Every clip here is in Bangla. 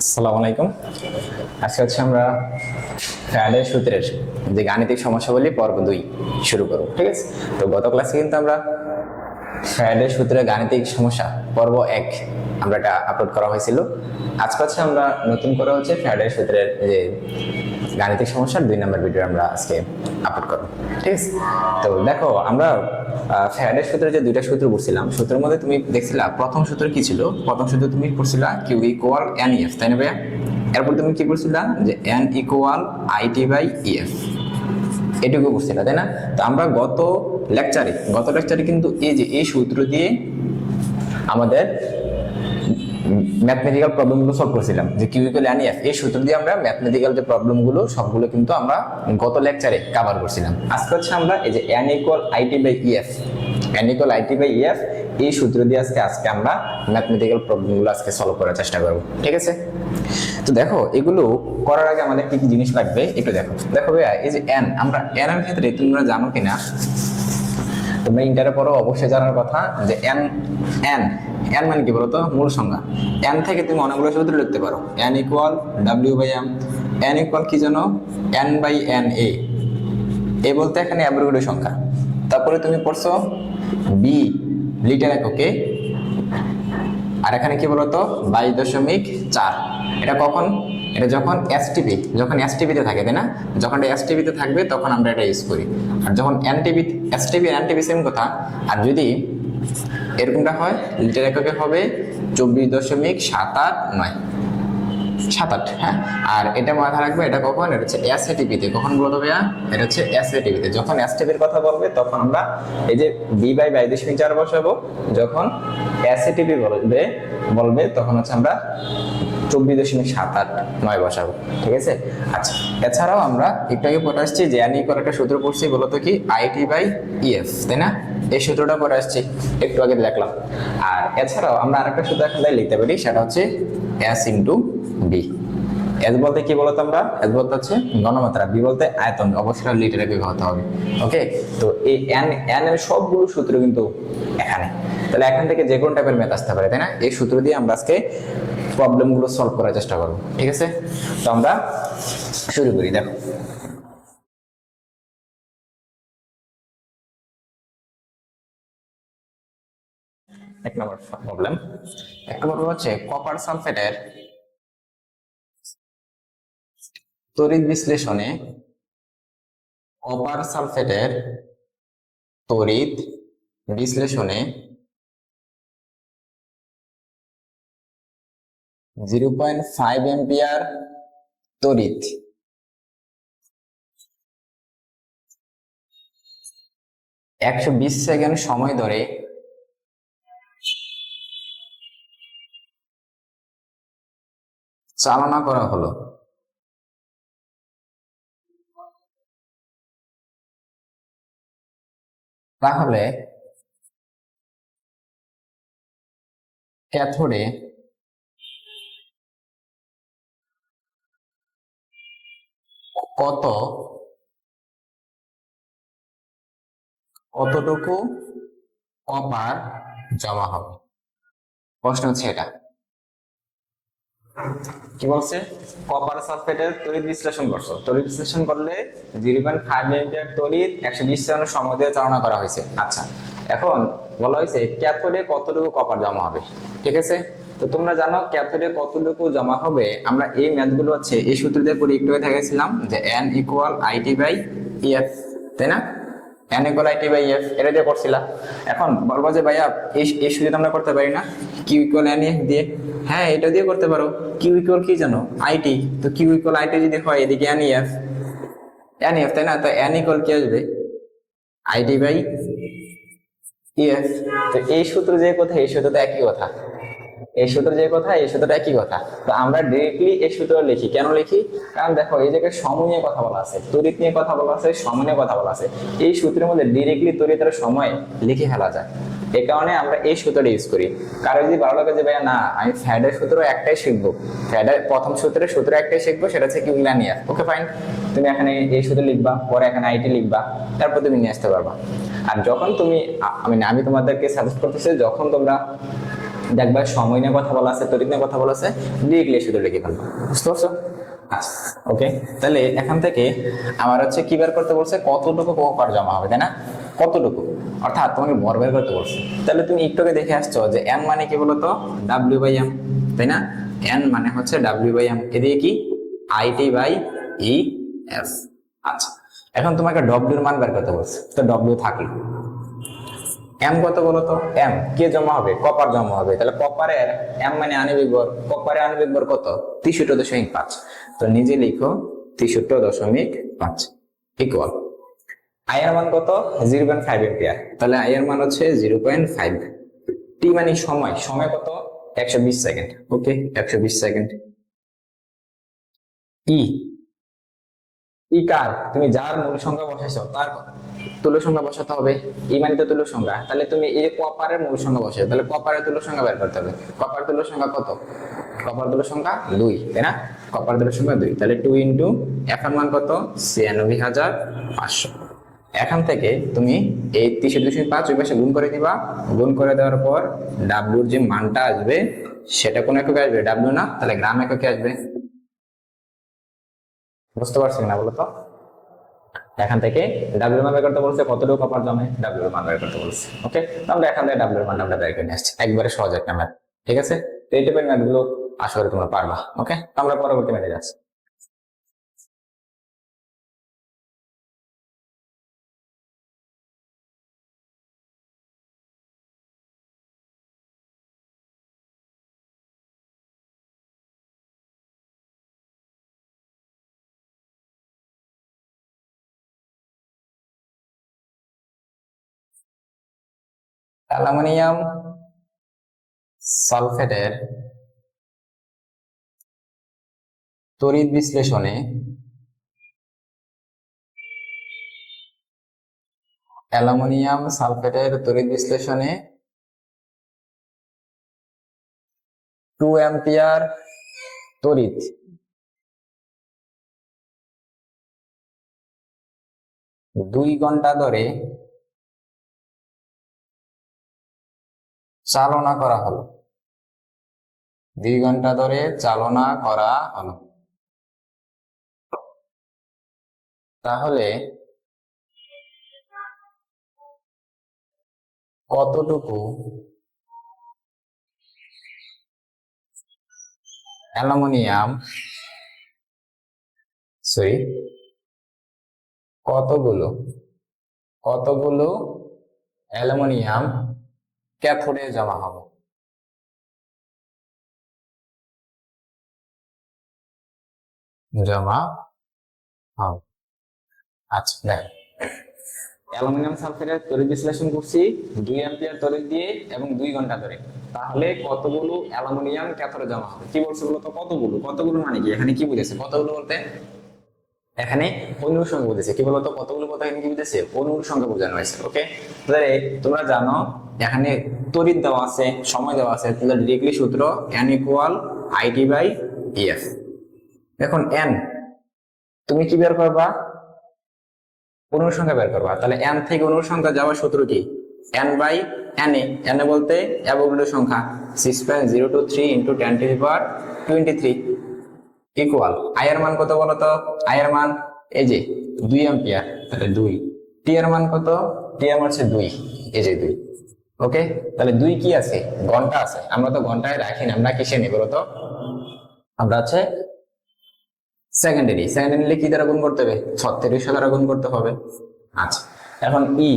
আসসালামু আলাইকুম। আজকে হচ্ছে আমরা ফ্যারাডে সূত্রের যে গাণিতিক সমস্যাবলী পর্ব দুই শুরু করব, ঠিক আছে? তো গত ক্লাসে কিন্তু আমরা ফ্যারাডে সূত্রের গাণিতিক সমস্যা পর্ব এক আমরা এটা আপলোড করা হয়েছিল। আজকে হচ্ছে আমরা নতুন করে হচ্ছে ফ্যারাডে সূত্রের যে গাণিতিক সমস্যার দুই নম্বর ভিডিও আমরা আজকে আপলোড করব। ঠিক আছে? তো দেখো, আমরা ফ্যারাডে সূত্রে যে দুইটা সূত্র পড়ছিলাম, সূত্রের মধ্যে তুমি দেখছিলা প্রথম সূত্র কি ছিল? প্রথম সূত্র তুমি পড়ছিলা কিউ ইকুয়াল এন ইএফ তাই না ভাইয়া? এরপর তুমি কি পড়ছিলা? যে N equal IT by EF এটুকু বুঝছিল তাই না? তো আমরা গত লেকচারে গত লেকচারে কিন্তু এই যে, এই সূত্র দিয়ে আমাদের ম্যাথমেটিক্যাল প্রবলেমগুলো সলভ করেছিলাম, যে কিউ ইকুয়াল এফ এই সূত্র দিয়ে আমরা ম্যাথমেটিক্যাল যে প্রবলেমগুলো সবগুলো কিন্তু আমরা গত লেকচারে কভার করছিলাম। আজকে হচ্ছে আমরা এই যে N equal IT by EF N equal IT by EF এই সূত্র দিয়ে আজকে আজকে আমরা ম্যাথমেটিক্যাল প্রবলেমগুলো আজকে সলভ করার চেষ্টা করব, ঠিক আছে? তো দেখো, এগুলো করার আগে আমাদের কি কি জিনিস লাগবে, একটু দেখো। দেখো ভাইয়া, এই যে এন আমরা এন এর ক্ষেত্রে তোমরা জানো কিনা? তোমরা ইন্টারে পড়ো, অবশ্যই জানার কথা যে এন এন এন মানে কি বলতো? মূল সংখ্যা এন থেকে তুমি অনেকগুলো সূত্র লিখতে পারো। N equal W by M N equal কি জানো? N by N A A বলতে এখানে অ্যাব্রিগেটেড সংখ্যা। তারপরে তুমি পড়ছো বি লিটার এককে। আর এখানে কি বলতো? বাইশ দশমিক চার। এটা কখন? এটা যখন এসটিপি যখন এসটিপিতে থাকে, তাই না? যখন এটা এসটিপিতে থাকবে, তখন আমরা এটা ইউজ করি। আর যখন এনটিপি এসটিপি এনটিপি সেম কথা। আর যদি এরকমটা হয়, লিটার এককে হবে চব্বিশ দশমিক সাত আট নয়। সাত আট হ্যাঁ? আর এটা মাথায় রাখবে, এটা কখন? এটা হচ্ছে এসএটিপিতে কখন বলতো ভাইয়া? এটা হচ্ছে এসএটিপিতে যখন এসটিপির কথা বলবে, তখন আমরা এই যে বি বাই বাই দশমিক চার বসাবো। যখন এসএটিপি বলবে বলবে, তখন হচ্ছে আমরা চব্বিশ দশমিক সাত আট নয় বসাবো। ঠিক আছে? আচ্ছা এছাড়াও আমরা একটু আগে পড়ে আসছি যে আনি করে একটা সূত্র পড়ছি, বলতো কি? আইটি বাই ইএফ তাই না? এই সূত্রটা পরে আসছি, একটু আগে দেখলাম। আর এছাড়াও আমরা আরেকটা সূত্র এখানে লিখতে পারি, সেটা হচ্ছে এস ইন্টু বি এস বলতে কি বলতো আমরা? এস বলতে হচ্ছে ঘনমাত্রা বি বলতে আয়তন, অবশ্যই লিটারে হতে হবে। ওকে তো এই এন এন এর সবগুলো সূত্র কিন্তু এখানে। তাহলে এখান থেকে যে কোনো টাইপের ম্যাথ আসতে পারে, তাই না? এই সূত্র দিয়ে আমরা আজকে প্রবলেমগুলো সলভ করার চেষ্টা করব। ঠিক আছে? তো আমরা শুরু করি, দেখো। এক নম্বর প্রবলেম এক নম্বর হচ্ছে কপার সালফেটের তড়িৎ বিশ্লেষণে কপার সালফেটের তড়িৎ বিশ্লেষণে জিরো পয়েন্ট ফাইভ এম্পিয়ার তড়িৎ একশো বিশ সেকেন্ড সময় ধরে চালনা করা হলো। তাহলে ক্যাথোডে কত? কতটুকু কপার জমা হবে? প্রশ্ন হচ্ছে এটা। কি বলছে? কপার সালফেটের তড়িৎ বিশ্লেষণ করছ। তড়িৎ বিশ্লেষণ করলে জিরো পয়েন্ট ফাইভ এম্পিয়ার তড়িৎ একশো বিশ সেকেন্ড সময় দিয়ে চালনা করা হয়েছে। আচ্ছা এখন বলা হয়েছে ক্যাথোডে কতটুকু কপার জমা হবে? ঠিক আছে? তো তোমরা জানো ক্যাথোডে কতটুকু জমা হবে? আমরা এই ম্যাথগুলো হচ্ছে এই সূত্র দিয়ে পরে একটু দেখেছিলাম যে N equal IT by EF তাই না? আইটি বাই এফ এটা করছিলাম এখন বলব যে ভাইয়া আমরা করতে পারি না। কিউ ইকুয়াল এন এফ দিয়ে। হ্যাঁ এটা দিয়ে করতে পারো। কিউ ইকুয়াল কি জানো? আইটি তো কিউ ইকুয়াল আইটি যদি হয়, এদিকে এন এফ এন এফ তাই না? তো এন ইকুয়াল কি আসবে? আইটি বাই ইএফ তো এই সূত্র যে কথা, এই সূত্র তো একই কথা। এই সূত্র যে কথা, এই সূত্রটা একই কথা। তো আমরা ডিরেক্টলি এই সূত্র লিখি। কেন লিখি? কারণ দেখো, এই জায়গায় সময় নিয়ে কথা বলা আছে, তড়িৎ নিয়ে কথা বলা আছে, সময় নিয়ে কথা বলা আছে। এই সূত্রের মধ্যে ডিরেক্টলি তড়িতের সময় লিখে ফেলা যায়। এই কারণে আমরা এই সূত্রটা ইউজ করি। কারও যদি ভালো লাগে যে, ভাইয়া, না, আমি ফ্যাডের সূত্র একটাই শিখব। ফ্যাডের প্রথম সূত্রের সূত্র একটাই শিখব, সেটা হচ্ছে কি ইংল্যানিয়ার ওকে ফাইন তুমি এখানে এই সূত্র লিখবা, পরে এখানে আইটি লিখবা, তারপর তুমি নিয়ে আসতে পারবা। আর যখন তুমি আমি আমি তোমাদেরকে সাজেস্ট করতেছি যখন তোমরা দেখবা সময় নিয়ে কথা বলা আছে, তরিক নিয়ে কথা বলা আছে ডিরেক্টলি শুধু লিখে ফেলব। বুঝতে পারছ? ওকে তাহলে এখান থেকে আমার হচ্ছে কি বের করতে বলছে? কতটুকু কপার জমা হবে, তাই না? কতটুকু? অর্থাৎ তোমাকে বর বের করতে বলছে। তাহলে তুমি একটুকে দেখে আসছো যে এম মানে কি বলতো? ডাব্লিউ বাই এম তাই না? এন মানে হচ্ছে ডাব্লিউ বাই এম এদিকে কি? আইটি বাই ই এফ আচ্ছা এখন তোমাকে ডব্লিউর মান বের করতে বলছে। তো ডব্লিউ থাকল। এম কত বলো তো? এম কে জমা হবে? কপার জমা হবে। তাহলে কপারের এম মানে আণবিক ভর কপারের আণবিক ভর কত? তেষট্টি দশমিক পাঁচ। তো নিজে লিখো তেষট্টি দশমিক পাঁচ। ইকুয়াল আয়ের মান কত? জিরো পয়েন্ট ফাইভ এম্পিয়ার তাহলে আয়ের মান হচ্ছে জিরো পয়েন্ট ফাইভ টি মানে সময়। সময় কত? একশো বিশ সেকেন্ড। ওকে একশো বিশ সেকেন্ড। ই ই কার? তুমি যার মূল সংখ্যা বসাইছো, তার তুল সংখ্যা বসাতে হবে। ই মানে তো তুল সংখ্যা। তাহলে তুমি এই কপারের মূল সংখ্যা বসে তাহলে কপারের তুল সংখ্যা বের করতে হবে। কপার তুল সংখ্যা কত? কপার তুল সংখ্যা দুই, তাই না? কপার তুল সংখ্যা দুই। তাহলে টু ইন্টু এখন মান কত? ছিয়ানব্বই হাজার পাঁচশো। এখান থেকে তুমি এই তিনশো দশমিক পাঁচ ওই পাশে গুণ করে দিবা। গুণ করে দেওয়ার পর ডাব্লুর যে মানটা আসবে, সেটা কোন এককে আসবে? ডাব্লু না? তাহলে গ্রাম এককে আসবে। বুঝতে পারছি না বলতো? এখান থেকে ডাব্লিউ মান বের করতে বলছে, কতটুকু কপার জমে? ডাব্লিউ মান বের করতে বলছে ওকে আমরা এখান থেকে ডাব্লিউ মান আমরা বের করে নিয়ে আসছি, একবারে সহজ একটা ম্যাথ ঠিক আছে? এই টাইপের ম্যাথগুলো আশা করি তোমরা পারবা ওকে আমরা পরবর্তী ম্যাথে যাচ্ছি। অ্যালুমিনিয়াম সালফেটের তড়িৎ বিশ্লেষণে অ্যালুমিনিয়াম সালফেটের তড়িৎ বিশ্লেষণে টু অ্যাম্পিয়ার তড়িৎ দুই ঘণ্টা ধরে চালনা করা হলো। দুই ঘণ্টা ধরে চালনা করা হলো। তাহলে কতটুকু অ্যালুমিনিয়াম, সরি, কতগুলো কতগুলো অ্যালুমিনিয়াম ক্যাথোডে জমা হবে। জমা হবে। আচ্ছা দেখ। অ্যালুমিনিয়াম সালফেটের তড়িৎ বিশ্লেষণ করছি, দুই অ্যাম্পিয়ার তড়িৎ দিয়ে এবং দুই ঘণ্টা ধরে। তাহলে কতগুলো অ্যালুমিনিয়াম ক্যাথোডে জমা হবে? কি বলছে বলতো? কতগুলো? কতগুলো মানে কি? এখানে কি বুঝেছে? কতগুলো বলতে? এখানে অনুর সংখ্যা বুঝেছে। কি বলতো? কতগুলো কথা এখানে কি বুঝেছে? অনুর সংখ্যা বোঝানো হয়েছে ওকে তোমরা জানো এখানে তড়িৎ দেওয়া আছে, সময় দেওয়া আছে। তাহলে ডিরেক্টলি সূত্র N equal IT by EF এখন এন তুমি কি বের করবা? অনুর সংখ্যা বের করবা। তাহলে এন থেকে অনুর সংখ্যা যাওয়ার সূত্র কি? N by N A. N A বলতে অ্যাভোগাড্রো সংখ্যা। Six point zero two three into ten to power twenty three equal আয়ের মান কত বলতো আয়ের মান, এই যে, দুই অ্যাম্পিয়ার তাহলে দুই। টি এর মান কত? টি এর মান হচ্ছে দুই। এই যে দুই। ওকে তাহলে দুই কি আছে? ঘণ্টা আছে। আমরা তো ঘন্টায় রাখি না। আমরা কিসে নিই বলতো? আমরা হচ্ছে সেকেন্ডারি সেকেন্ডারি কি দ্বারা গুণ করতে হবে? ছত্রিশশো দ্বারা গুণ করতে হবে। আচ্ছা। এখন ই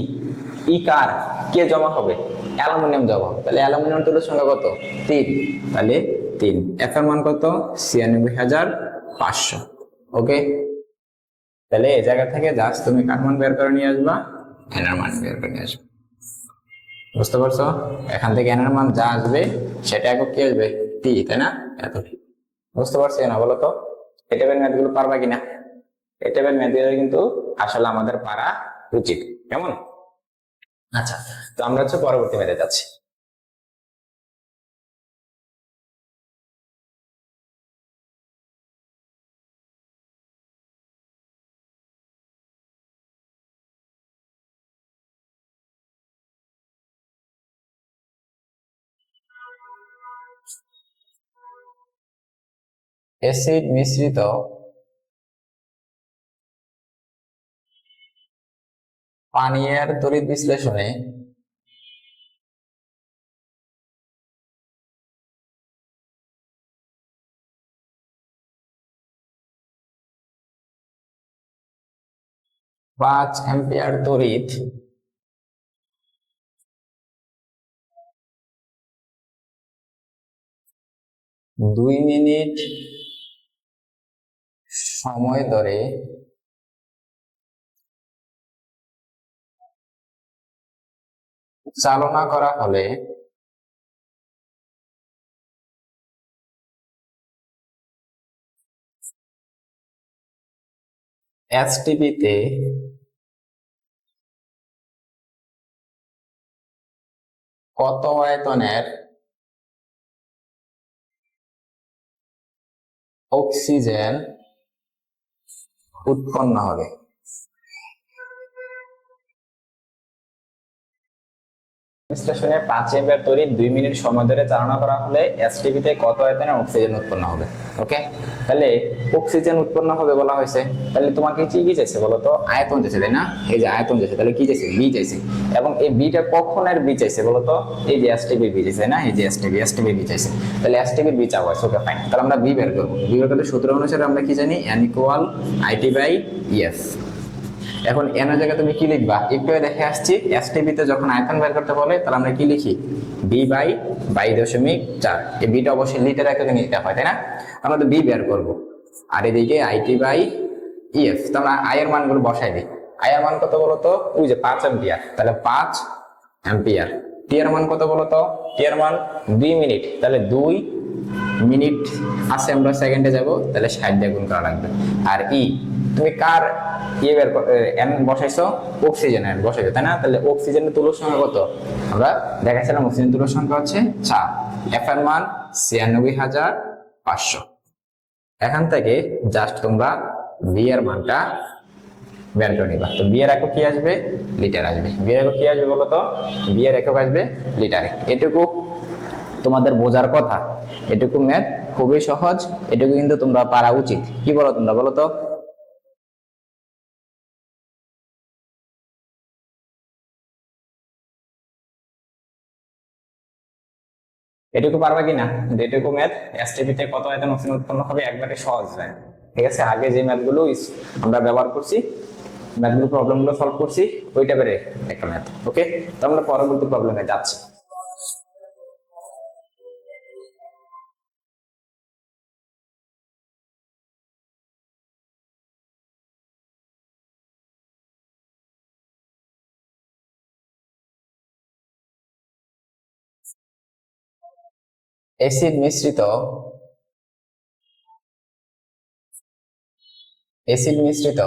ই কার? কে জমা হবে? অ্যালুমিনিয়াম জমা হবে। তাহলে অ্যালুমিনিয়াম তুলোর সংখ্যা কত? তিন। তাহলে তিন। এফ এর মান কত? ছিয়ানব্বই হাজার পাঁচশো। ওকে তাহলে এই জায়গা থেকে জাস্ট তুমি কার মান বের করে নিয়ে আসবা? এনার মান বের করে নিয়ে আসবে। বুঝতে পারছ? এখান থেকে এনার মান যা আসবে, সেটা একক কি আসবে? টি তাই না? এত বুঝতে পারছি না, বলো তো? এটা ম্যাথগুলো পারবা কিনা? এটা টাইপের ম্যাথগুলো কিন্তু আসলে আমাদের পারা উচিত। কেমন? আচ্ছা তো আমরা হচ্ছে পরবর্তী ম্যাথে যাচ্ছি। অ্যাসিড মিশ্রিত পানীয়ের তড়িৎ বিশ্লেষণে পাঁচ অ্যাম্পিয়ার তড়িৎ দুই মিনিট সময় ধরে চালনা করা হলে এসটিপিতে কত আয়তনের অক্সিজেন উৎপন্ন হবে। বিশ্লেষণে পাঁচ এম্পিয়ার তৈরি দুই মিনিট সময় ধরে চালনা করা হলে এসটিভিতে কত আয়তনে অক্সিজেন উৎপন্ন হবে? ওকে? তাহলে অক্সিজেন উৎপন্ন হবে বলা হয়েছে। তাহলে তোমাকে কি কি চাইছে বলো তো? আয়তন চাইছে তাই না? এই যে আয়তন চাইছে তাহলে কি চাইছে বি চাইছে এবং এই বিটা কখন আর বি চাইছে বলো তো? এই যে এসটিভি বি চাইছে না? এই যে এসটিভি এসটিভি বি চাইছে তাহলে এসটিভির বি চাওয়া হয়েছে ওকে ফাইন তাহলে আমরা বি বের করব। বি বের করলে সূত্র অনুসারে আমরা কি জানি? N equal IT by EF এখন এন জায়গায় তুমি কি লিখবা? একটু দেখে আসছি এসটিভি তে যখন আয়তন বের করতে বলে, তাহলে আমরা কি লিখি? বি বাই বাই দশমিক চার। এই বিটা অবশ্যই লিটার এককে নিতে হয়, তাই না? আমরা তো বি বের করব। আর এদিকে আইটি বাই ইএফ তো আমরা আই এর মানগুলো বসাই দিই। আই এর মান কত বলো তো ওই যে পাঁচ অ্যাম্পিয়ার তাহলে পাঁচ অ্যাম্পিয়ার টি এর মান কত বলো তো টি এর মান দুই মিনিট। তাহলে দুই মিনিট আছে, আমরা সেকেন্ডে যাব। তাহলে ষাট দিয়ে গুণ করা লাগবে। আর ই তুমি কার ইয়ে বের এন বসাইছো? অক্সিজেন এন বসাইছো, তাই না? তাহলে অক্সিজেনের তুলোর সংখ্যা কত? আমরা দেখাচ্ছিলাম অক্সিজেন তুলোর সংখ্যা হচ্ছে চার। এফ এর মান ছিয়ানব্বই হাজার পাঁচশো। এখান থেকে জাস্ট তোমরা বি এর মানটা বের করে নিবা। তো বিয়ের একক কি আসবে? লিটার আসবে। বিয়ের একক কি আসবে বলো তো? বিয়ের একক আসবে লিটারে। এটুকু তোমাদের বোঝার কথা। এটুকু ম্যাথ খুবই সহজ। এটুকু কিন্তু তোমরা পারা উচিত। কি বলো তোমরা? বলো তো? এটুকু পারবা কিনা? যেটুকু ম্যাথ এসটিপিতে কত আয়তন অক্সিজেন উৎপন্ন হবে একবারে সহজ যায় ঠিক আছে? আগে যে ম্যাথগুলো আমরা ব্যবহার করছি ম্যাথগুলোর প্রবলেমগুলো সলভ করছি, ওইটা বেড়ে একটা ম্যাথ ওকে তো আমরা পরবর্তী প্রবলেমে যাচ্ছি। অ্যাসিড মিশ্রিত। অ্যাসিড মিশ্রিত।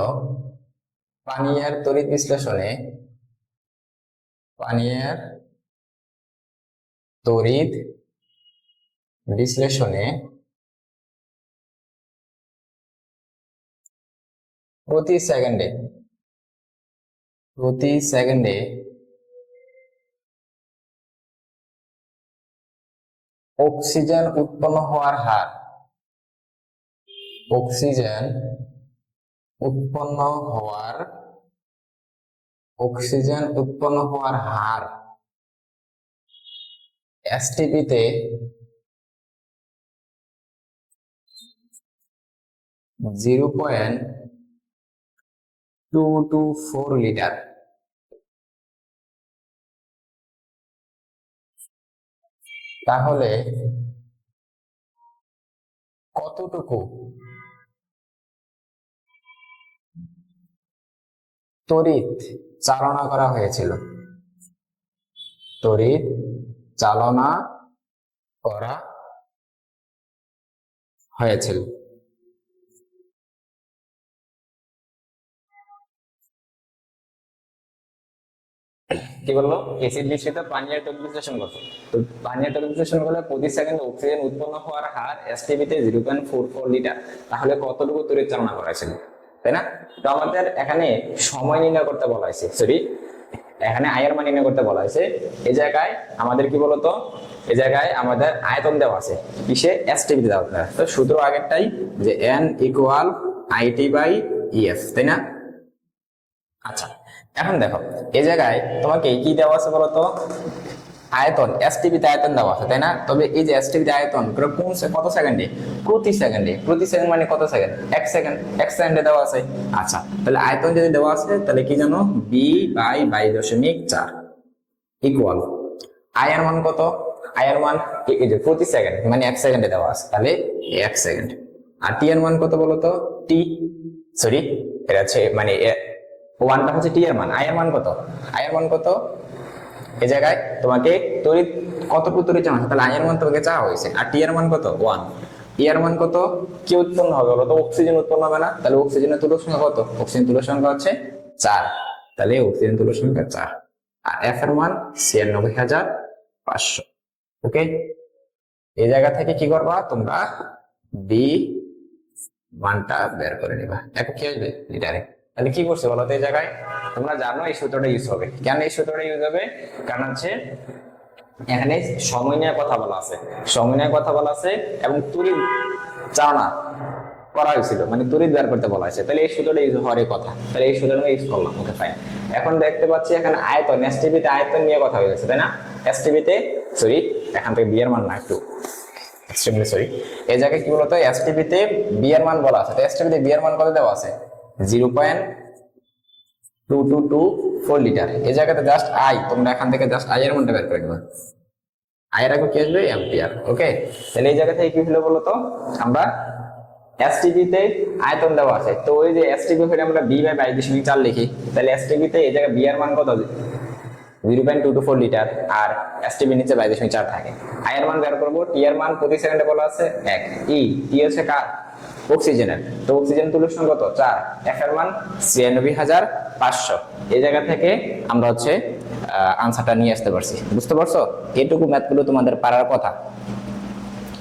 পানীয়ের তড়িৎ বিশ্লেষণে পানীয়ের তড়িৎ বিশ্লেষণে প্রতি সেকেন্ডে প্রতি সেকেন্ডে অক্সিজেন উৎপন্ন হওয়ার হার। অক্সিজেন উৎপন্ন হওয়ার, অক্সিজেন উৎপন্ন হওয়ার হার। এসটিপিতে zero point two two four litre তাহলে কতটুকু? তড়িৎ চালনা করা হয়েছিল। তড়িৎ চালনা করা হয়েছিল। কি বলল? এসিড মিশ্রিত পানীয় বিশ্লেষণ করতে তো পানীয় বিশ্লেষণ করলে প্রতি সেকেন্ডে অক্সিজেন উৎপন্ন হওয়ার হার এসটিভিতে zero point four four litre তাহলে কতটুকু তড়িৎ চালনা করা হয়েছিল? তাই না? তো আমাদের এখানে সময় নির্ণয় করতে বলা হয়েছে সরি এখানে আয়ের মান নির্ণয় করতে বলা হয়েছে। এই জায়গায় আমাদের কি বলতো? এই জায়গায় আমাদের আয়তন দেওয়া আছে, কিসে? এসটিভি দেওয়া তো সূত্র আগেরটাই যে N equal IT by EF তাই না? আচ্ছা এখন দেখো এই জায়গায় তোমাকে কি দেওয়া আছে বলতো? আয়তন এসটিভিতে আয়তন দেওয়া আছে, তাই না? তবে এই যে এস এসটিভিতে আয়তন কোন কত সেকেন্ডে? প্রতি সেকেন্ডে। প্রতি সেকেন্ড মানে কত সেকেন্ড? এক সেকেন্ড। এক সেকেন্ডে দেওয়া আছে। আচ্ছা তাহলে আয়তন যদি দেওয়া আছে, তাহলে কি জানো? বি বাই বাই দশমিক চার ইকুয়াল আয়ের মান কত? আয়ের মান এই যে প্রতি সেকেন্ড মানে এক সেকেন্ডে দেওয়া আছে, তাহলে এক সেকেন্ড। আর টি এর মান কত বলতো? টি সরি এটা হচ্ছে মানে ওয়ানটা হচ্ছে টি এর মান আয়ের মান কত? আয়ের মান কত? এই জায়গায় তোমাকে তড়িৎ কতটুকু তড়িৎ আছে? তাহলে আয়ের মান তোমাকে চাওয়া হয়েছে। আর টি এর মান কত? ওয়ান ই এর মান কত? কি উৎপন্ন হবে, বলো তো অক্সিজেন উৎপন্ন হবে না? তাহলে অক্সিজেনের তুলো সংখ্যা কত? অক্সিজেন তুলো সংখ্যা হচ্ছে চার। তাহলে অক্সিজেন তুলো সংখ্যা চার। আর এফ এর মান ছিয়ানব্বই হাজার পাঁচশো। ওকে এই জায়গা থেকে কি করবা? তোমরা বি মানটা বের করে নিবা। এখন কি আসবে লিটারে তাহলে কি করছে বলো তো এই জায়গায়? তোমরা জানো এই সূত্রটা ইউজ হবে। কেন এই সূত্রটা ইউজ হবে? কারণ হচ্ছে এখানে সময় নিয়ে কথা বলা আছে। সময় নিয়ে কথা বলা আছে এবং তুরি চাওনা করা হয়েছিল। মানে তড়িৎ বের করতে বলা হয়েছে। তাহলে এই সূত্রটা ইউজ হওয়ার কথা। তাহলে এই সূত্রটা ইউজ করলাম। ওকে ফাইন এখন দেখতে পাচ্ছি এখানে আয়তন। এসটিভিতে আয়তন নিয়ে কথা হয়ে গেছে, তাই না? এসটিভিতে সরি এখান থেকে বিয়ের মান না, একটু সরি এই জায়গায় কি বলতো? এসটিভিতে বিয়ের মান বলা আছে। তো এসটিভিতে বিয়ের মান কত দেওয়া আছে? Zero point two two two four litre. এই জায়গাতে জাস্ট আই তোমরা এখান থেকে জাস্ট আই এর মানটা বের করে নেবে। আই এর আগে কি আসবে? অ্যাম্পিয়ার ওকে তাহলে এই জায়গা থেকে কি হলো বলতো আমরা এসটিভি তে আয়তন দেওয়া আছে। তো ওই যে এসটিভি হলে আমরা বি বাই বাইশ দশমিক চার লিখি। তাহলে এসটিভি তে এই জায়গায় বি এর মান কত? Zero point two two four litre আর এসটিভি নিচে বাইশ দশমিক চার থাকে। আই এর মান বের করব। টি এর মান প্রতি সেকেন্ডে বলা আছে এক। ই টি হচ্ছে কার? অক্সিজেনের। তো অক্সিজেন তুলোর সঙ্গে কত? চার। এফ এর মান ছিয়ানব্বই হাজার পাঁচশো। এই জায়গা থেকে আমরা হচ্ছে আনসারটা নিয়ে আসতে পারছি। বুঝতে পারছ? এটুকু ম্যাথগুলো তোমাদের পারার কথা।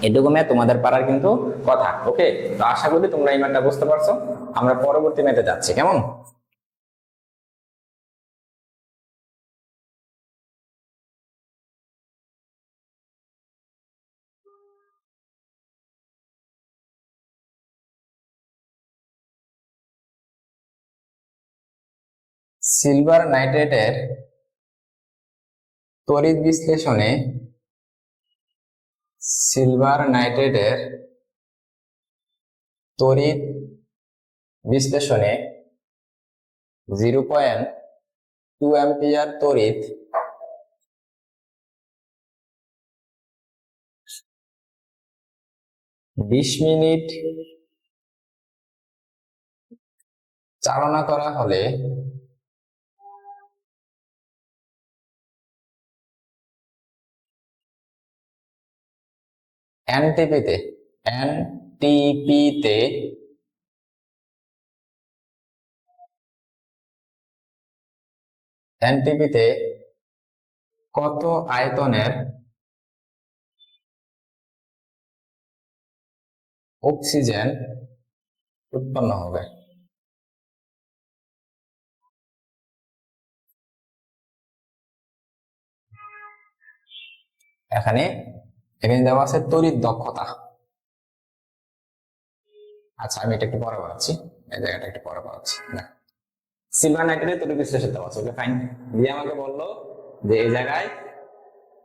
এটুকু ম্যাথ তোমাদের পারার কিন্তু কথা ওকে তো আশা করি তোমরা এই ম্যাথটা বুঝতে পারছ। আমরা পরবর্তী ম্যাথে যাচ্ছি, কেমন? সিলভার নাইট্রেটের তড়িৎ বিশ্লেষণে সিলভার নাইট্রেটের তড়িৎ বিশ্লেষণে জিরো পয়েন্ট টু অ্যাম্পিয়ার তড়িৎ বিশ মিনিট চালনা করা হলে এনটিপিতে এনটিপিতে এনটিপিতে কত আয়তনের অক্সিজেন উৎপন্ন হবে? এখানে এখানে দেওয়া আছে তড়িৎ দক্ষতা। আচ্ছা আমি এটা একটু পরে বাড়াচ্ছি এই জায়গাটা একটু পরে বাড়াচ্ছি না সিলভার নাইট্রেটের তড়িৎ বিশ্লেষণ দেওয়া আছে ওকে ফাইন দিয়ে আমাকে বলল যে এই জায়গায়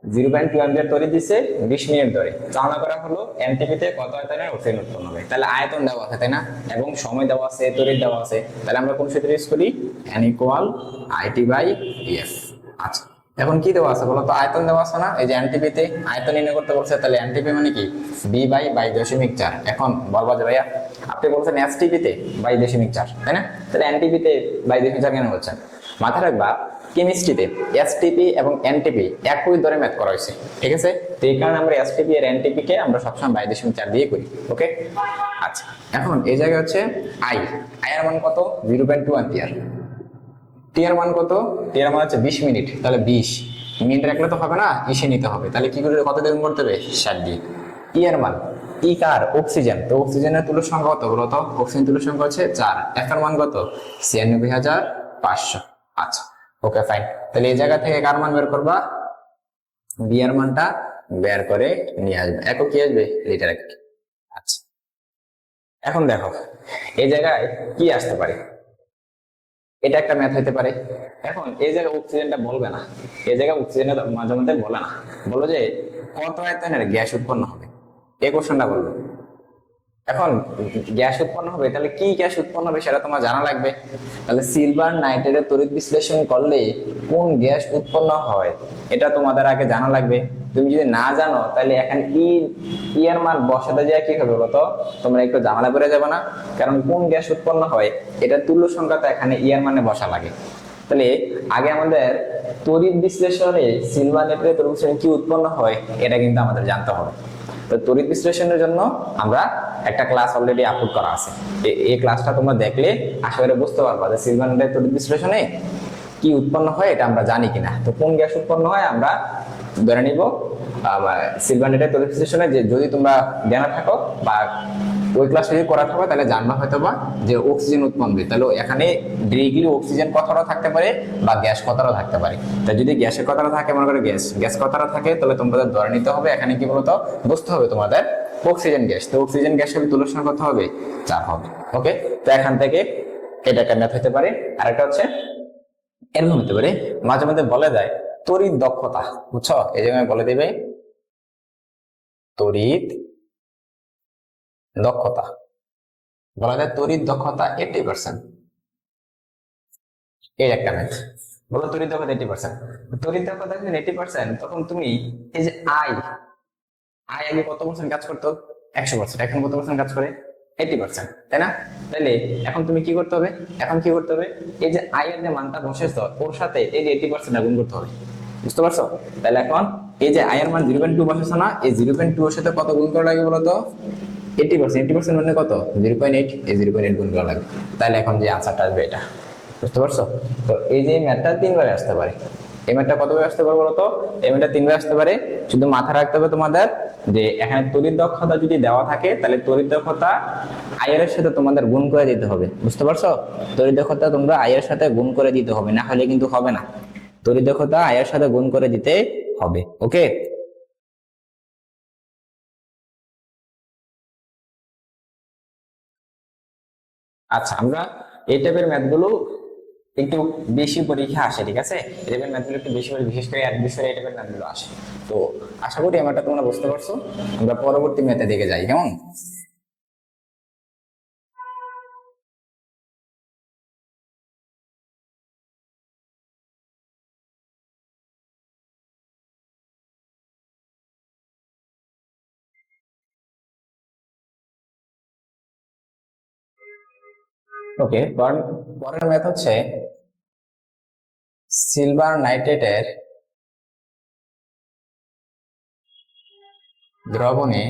জিরো পয়েন্ট টু অ্যাম্পিয়ার দিচ্ছে বিশ মিনিট ধরে চালনা করা হলো এনটিপিতে কত আয়তনের অক্সিজেন উৎপন্ন হবে। তাহলে আয়তন দেওয়া আছে, তাই না? এবং সময় দেওয়া আছে, তড়িৎ দেওয়া আছে। তাহলে আমরা কোন সূত্র ইউজ করি? এন ইকুয়াল আইটি বাই আচ্ছা এখন কি দেওয়া আছে বলতো? আয়তন দেওয়া আছে না? এই যে এনটিপিতে আয়তন নির্ণয় করতে বলছে, তাহলে এনটিপি মানে কি? বি বাই বাই দশমিক চার। এখন বলবা যে ভাইয়া, আপনি বলছেন এসটিপিতে বাই দশমিক চার, তাই না? তাহলে এনটিপিতে বাই দশমিক চার কেন বলছেন? মাথায় রাখবা কেমিস্ট্রিতে এসটিপি এবং এনটিপি একই ধরে ম্যাথ করা হয়েছে, ঠিক আছে? তো এই কারণে আমরা এসটিপি আর এনটিপি কে আমরা সবসময় বাই দশমিক চার দিয়ে করি, ওকে? আচ্ছা এখন এই জায়গায় হচ্ছে আই আই এর মান কত? জিরো পয়েন্ট টু অ্যাম্পিয়ার এর মান কত? এর মান হচ্ছে বিশ মিনিট। তাহলে বিশ। মিনিট রাখলে তো হবে না ইসে নিতে হবে। তাহলে কি করে, কত দিন করতে হবে? ষাট দিয়ে। ই এর মান ই কার? অক্সিজেন তো অক্সিজেনের তুলোর সংখ্যা কত বলো তো? অক্সিজেন তুলোর সংখ্যা হচ্ছে চার। এফ এর মান কত? ছিয়ানব্বই হাজার পাঁচশো। আচ্ছা ওকে ফাইন তাহলে এই জায়গা থেকে কার মান বের করবা? বি এর মানটা বের করে নিয়ে আসবে। একক কি আসবে? লিটার একক। আচ্ছা। এখন দেখো, এই জায়গায় কি আসতে পারে? এটা একটা ম্যাথ হইতে পারে। এখন এই জায়গায় অক্সিজেনটা বলবে না। এই জায়গায় অক্সিজেনের মাঝে মধ্যে বলে না। বলো যে কত আয়তনের গ্যাস উৎপন্ন হবে? এই কোশ্চেনটা বলবে এখন গ্যাস উৎপন্ন হবে, তাহলে কি গ্যাস উৎপন্ন হবে সেটা তোমার জানা লাগবে। তাহলে সিলভার নাইট্রেটের তড়িৎ বিশ্লেষণ করলে কোন গ্যাস উৎপন্ন হয়, এটা তোমাদের আগে জানা লাগবে। তুমি যদি না জানো, তাহলে এখানে ই ই এর মান বসাতে যায় কি হবে বলতো? তোমরা একটু ঝামেলা করে যাবে না? কারণ কোন গ্যাস উৎপন্ন হয়, এটা তুল্য সংখ্যা তো এখানে ই এর মানে বসা লাগে। তাহলে আগে আমাদের তড়িৎ বিশ্লেষণে সিলভার নাইট্রেটের তড়িৎ বিশ্লেষণে কি উৎপন্ন হয়, এটা কিন্তু আমাদের জানতে হবে। তো তড়িৎ বিশ্লেষণের জন্য আমরা একটা ক্লাস অলরেডি আপলোড করা আছে। এই ক্লাসটা তোমরা দেখলে আশা করে বুঝতে পারবা যে সিলভানের তড়িৎ বিশ্লেষণে কি উৎপন্ন হয় এটা আমরা জানি কিনা। তো কোন গ্যাস উৎপন্ন হয় আমরা ধরে নিব সিলভার নাইট্রেট তড়িৎ বিশ্লেষণে যে যদি তোমরা জানা থাকো বা ওই ক্লাস যদি করা থাকো তাহলে জানবা হয়তো বা যে অক্সিজেন উৎপন্ন হবে তাহলে এখানে ডিরেক্টলি অক্সিজেন কতটা থাকতে পারে বা গ্যাস কতটা থাকতে পারে। তাই যদি গ্যাসের কতটা থাকে, মনে করো গ্যাস গ্যাস কতটা থাকে, তাহলে তোমাদের ধরে নিতে হবে এখানে কি বলতো? বুঝতে হবে তোমাদের অক্সিজেন গ্যাস তো অক্সিজেন গ্যাসের তুলনা কত হবে চার হবে। ওকে তো এখান থেকে এটা একটা হতে পারে। আরেকটা হচ্ছে এরকম হতে পারে, মাঝে মাঝে বলে যায় তড়িৎ দক্ষতা, বুঝছ? এই জায়গায় বলে দেবে, তড়িৎ দক্ষতা। বলা যায় তড়িৎ দক্ষতা এইটি পার্সেন্ট এই একটা ম্যাথ বলো তড়িৎ দক্ষতা এইটি পার্সেন্ট তড়িৎ দক্ষতা যখন এইটি পার্সেন্ট তখন তুমি এই যে আই আই আগে কত পার্সেন্ট কাজ করতো? একশো পার্সেন্ট এখন কত পার্সেন্ট কাজ করে? এইটি পার্সেন্ট তাই না? তাহলে এখন তুমি কি করতে হবে? এখন কি করতে হবে? এই যে আই এর যে মানটা বসেছ, ওর সাথে এই যে এইটি পার্সেন্ট গুণ করতে হবে। বুঝতে পারছ? তাহলে এখন এই যে আই এর মান জিরো পয়েন্ট টু বসেছ না, এই জিরো পয়েন্ট টু এর সাথে কত গুণ করা লাগে বলতো এইটি পার্সেন্ট এইটি পার্সেন্ট মানে কত? জিরো পয়েন্ট এইট এই জিরো পয়েন্ট এইট গুণ করা লাগবে। তাহলে এখন যে আনসারটা আসবে এটা। বুঝতে পারছ? তো এই যে ম্যাথটা তিনবারে আসতে পারে। এই ম্যাথটা কতভাবে আসতে পারে বলতো? এই ম্যাথটা তিনবার আসতে পারে। শুধু মাথা রাখতে হবে তোমাদের যে এখানে তড়িৎ দক্ষতা যদি দেওয়া থাকে, তাহলে তড়িৎ দক্ষতা আয়ের সাথে তোমাদের গুণ করে দিতে হবে। বুঝতে পারছ? তড়িৎ দক্ষতা তোমরা আয়ের সাথে গুণ করে দিতে হবে, না হলে কিন্তু হবে না। তড়িৎ দক্ষতা আয়ের সাথে গুণ করে দিতে হবে ওকে আচ্ছা আমরা এই টাইপের ম্যাথগুলো একটু বেশি পরীক্ষা আসে, ঠিক আছে? এই টাইপের ম্যাথগুলো একটু বেশি করে বিশেষ করে বিষয়ে এই টাইপের ম্যাথগুলো আসে। তো আশা করি আমারটা তোমরা বুঝতে পারছ। আমরা পরবর্তী ম্যাথে দেখে যাই, কেমন? ওকে পরের ম্যাথ হচ্ছে সিলভার নাইট্রেটের দ্রবণে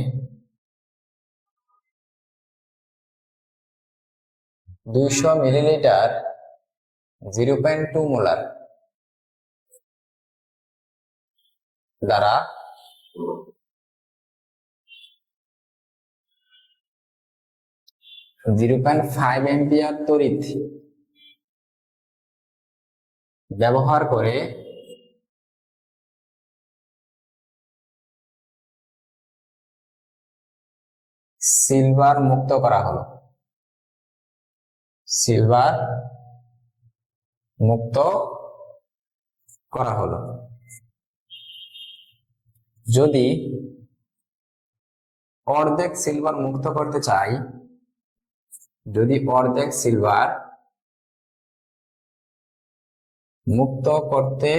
দুইশো millilitre zero point two molar দ্বারা জিরো পয়েন্ট ফাইভ এম্পিয়ার তড়িৎ ব্যবহার করে সিলভার মুক্ত করা হলো। সিলভার মুক্ত করা হলো। যদি অর্ধেক সিলভার মুক্ত করতে চাই যদি অর্ধেক সিলভার মুক্ত করতে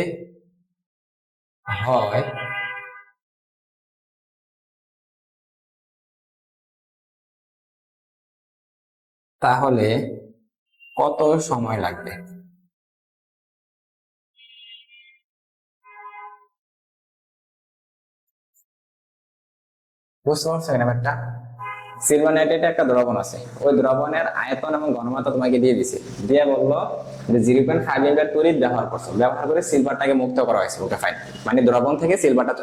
হয় তাহলে কত সময় লাগবে? বুঝতে পারছ এখানে সিলভার নাইট্রেট একটা দ্রবণ আছে। ওই দ্রবণের আয়তন এবং ঘনমাত্রা তোমাকে দিয়ে দিছে। দিয়ে বলল যে জিরো পয়েন্ট ফাইভ এমপিয়ার তড়িৎ ব্যবহার করছ। ব্যবহার করে সিলভারটাকে মুক্ত করা হয়েছে ওকে ফাইন মানে দ্রবণ থেকে সিলভারটা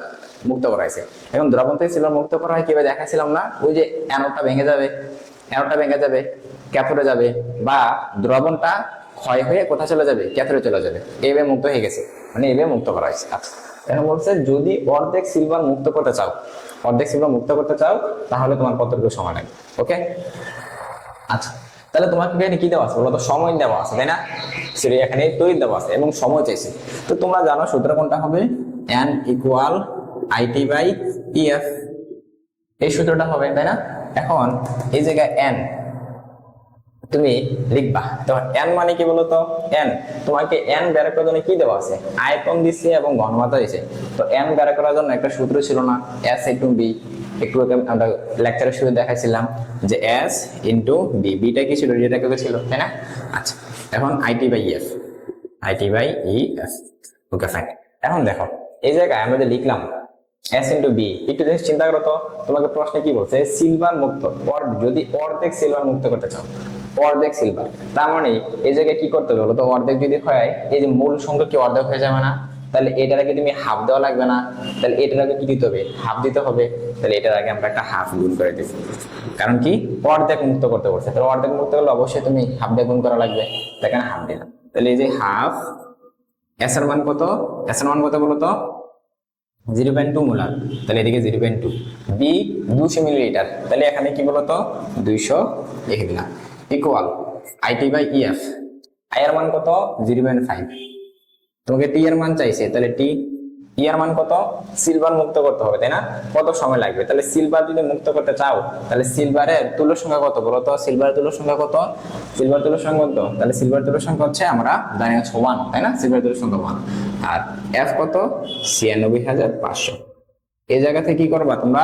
মুক্ত করা হয়েছে। এখন দ্রবণ থেকে সিলভার মুক্ত করা হয় কীভাবে দেখাছিলাম না? ওই যে অ্যানোডটা ভেঙে যাবে অ্যানোডটা ভেঙে যাবে ক্যাথোডে যাবে, বা দ্রবণটা ক্ষয় হয়ে কোথায় চলে যাবে? ক্যাথোডে চলে যাবে। এবে মুক্ত হয়ে গেছে। মানে এবে মুক্ত করা হয়েছে। এখন বলছে, যদি অর্ধেক সিলভার মুক্ত করতে চাও অর্ধেক সিগমা মুক্ত করতে চাও, তাহলে তোমার কতটুকু সময় লাগবে? ওকে আচ্ছা তাহলে তোমাকে এখানে কি দেওয়া আছে বলো তো সময় দেওয়া আছে, তাই না? সেটা এখানে তৈরি দেওয়া আছে এবং সময় চাইছে। তো তোমরা জানো সূত্র কোনটা হবে? N equal IT by EF এই সূত্রটা হবে, তাই না? এখন এই জায়গায় এন তুমি লিখবা। তো এন মানে কি বলতো? এন তোমাকে এন বের করার জন্য কি দেওয়া আছে? আয়তন দিচ্ছে এবং ঘনমাত্রা দিচ্ছে তো এন বের করার জন্য একটা সূত্র ছিল না এস ইন্টু বি একটু আমরা লেকচারের শুরু দেখাইছিলাম যে এস ইন্টু বি বিটা কি ছিল? ডিটা কে ছিল, তাই না? আচ্ছা এখন IT by F IT by E F okay fine এখন দেখো, এই জায়গায় আমরা যে লিখলাম এস ইন্টু বি একটু জিনিস চিন্তা করো তো। তোমাকে প্রশ্নে কি বলছে? সিলভার মুক্ত। অর- যদি অর্ধেক সিলভার মুক্ত করতে চাও অর্ধেক সিলভার তার মানে এই জায়গায় কি করতে হবে বলো তো? অর্ধেক যদি হয়, এই যে মূল সংখ্যা কি অর্ধেক হয়ে যাবে না? তাহলে এটার আগে তুমি হাফ দেওয়া লাগবে না। তাহলে এটার আগে কি দিতে হবে? হাফ দিতে হবে। তাহলে এটার আগে আমরা একটা হাফ গুণ করে দিব কারণ কি? অর্ধেক মুক্ত করতে বলছে। তাহলে অর্ধেক মুক্ত করলে অবশ্যই তুমি হাফ দিয়ে গুণ করা লাগবে। তাই সেখানে হাফ দিলাম। তাহলে এই যে হাফ এস এর মান কত? এস এর মান কত বলো তো? জিরো পয়েন্ট টু মোলার তাহলে এদিকে জিরো পয়েন্ট টু বি দুশো মিলিলিটার তাহলে এখানে কি বলতো দুইশো লিখে দিলাম। Equal IT by EF I এর মান কত? জিরো পয়েন্ট ফাইভ তোমাকে টি এর মান চাইছে, তাহলে টি ই এর মান কত? সিলভার মুক্ত করতে হবে, তাই না? কত সময় লাগবে? তাহলে সিলভার যদি মুক্ত করতে চাও, তাহলে সিলভারের তুল্য সংখ্যা কত? বলো তো সিলভারের তুল্য সংখ্যা কত? সিলভার তুল্য সংখ্যা কত? তাহলে সিলভার তুল্য সংখ্যা হচ্ছে আমরা জানি হচ্ছে ওয়ান তাই না? সিলভার তুল্য সংখ্যা ওয়ান আর এফ কত? ছিয়ানব্বই হাজার পাঁচশো। এই জায়গা থেকে কি করবা তোমরা?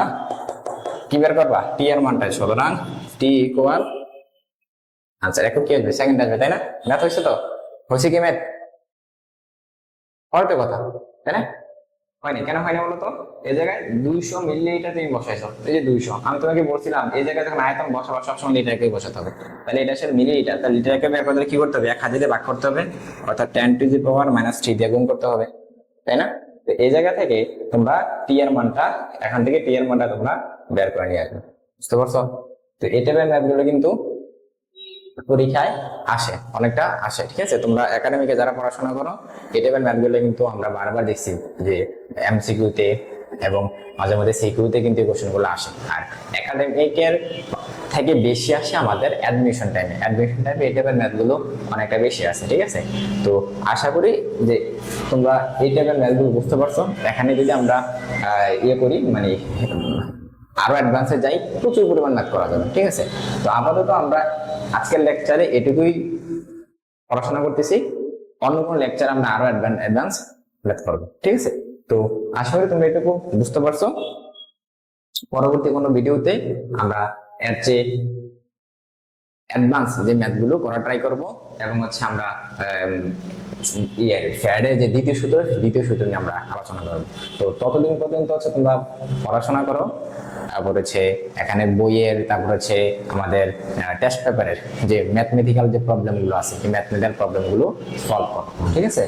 কি বের করবা? টি এর মানটা সুতরাং টি ইকুয়াল আনসার এখন কি আসবে সেকেন্ড আসবে তাই না? ম্যাথ হয়েছে তো? হয়েছে কি ম্যাথ হয়তো কথা, তাই না? হয়নি, কেন হয়নি বলতো? এই জায়গায় দুইশো মিলিলিটার তুমি বসাইছো, এই যে দুইশো। আমি তোমাকে বলছিলাম, এই জায়গায় যখন আয়তন বসাবা সবসময় লিটারকে বসাতে হবে। তাহলে এটা আসলে মিলিলিটার তাহলে লিটারকে করতে কি করতে হবে? এক হাজারে ভাগ করতে হবে, অর্থাৎ ten to the power minus three দিয়ে গুণ করতে হবে, তাই না? তো এই জায়গা থেকে তোমরা টি এর মানটা, এখান থেকে টি এর মানটা তোমরা বের করে নিয়ে আসবে, বুঝতে পারছ? তো এই টাইপের ম্যাথগুলো কিন্তু পরীক্ষায় আসে, অনেকটা আসে, ঠিক আছে? তোমরা একাডেমিকে যারা পড়াশোনা করো, এই টাইপের ম্যাথগুলো কিন্তু আমরা বারবার দেখছি যে এমসিকিউতে এবং মাঝে মাঝে সিকিউতে কিন্তু এই কোশ্চেনগুলো আসে। আর একাডেমিকের থেকে বেশি আসে আমাদের অ্যাডমিশন টাইমে অ্যাডমিশন টাইমে এই টাইপের ম্যাথগুলো অনেকটা বেশি আসে, ঠিক আছে? তো আশা করি যে তোমরা এই টাইপের ম্যাথগুলো বুঝতে পারছ। এখানে যদি আমরা ইয়ে করি মানে আরও অ্যাডভান্সে যাই, প্রচুর পরিমাণ ম্যাথ করা যাবে, ঠিক আছে? তো আপাতত আমরা আজকের লেকচারে এটুকুই পড়াশোনা করতেছি। অন্য কোনো লেকচার আমরা আরও অ্যাডভান্স ম্যাথ করব, ঠিক আছে? তো আশা করি তুমি এটুকু বুঝতে পারছ। পরবর্তী কোনো ভিডিওতে আমরা এর চেয়ে অ্যাডভান্স যে ম্যাথগুলো করা ট্রাই করব। এবং হচ্ছে আমরা ইয়ে ফ্যাডের যে দ্বিতীয় সূত্র দ্বিতীয় সূত্র নিয়ে আমরা আলোচনা করব। তো ততদিন পর্যন্ত হচ্ছে তোমরা পড়াশোনা করো। তারপর হচ্ছে এখানে বইয়ের, তারপর হচ্ছে আমাদের টেস্ট পেপারের যে ম্যাথমেটিক্যাল যে প্রবলেমগুলো আছে এই ম্যাথমেটিক্যাল প্রবলেমগুলো সলভ করো, ঠিক আছে?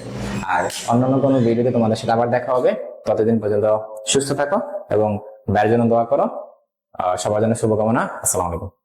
আর অন্যান্য কোনো ভিডিওতে তোমাদের সাথে আবার দেখা হবে। ততদিন পর্যন্ত সুস্থ থাকো এবং বাইরের জন্য দোয়া করো। সবার জন্য শুভকামনা। আসসালামু আলাইকুম।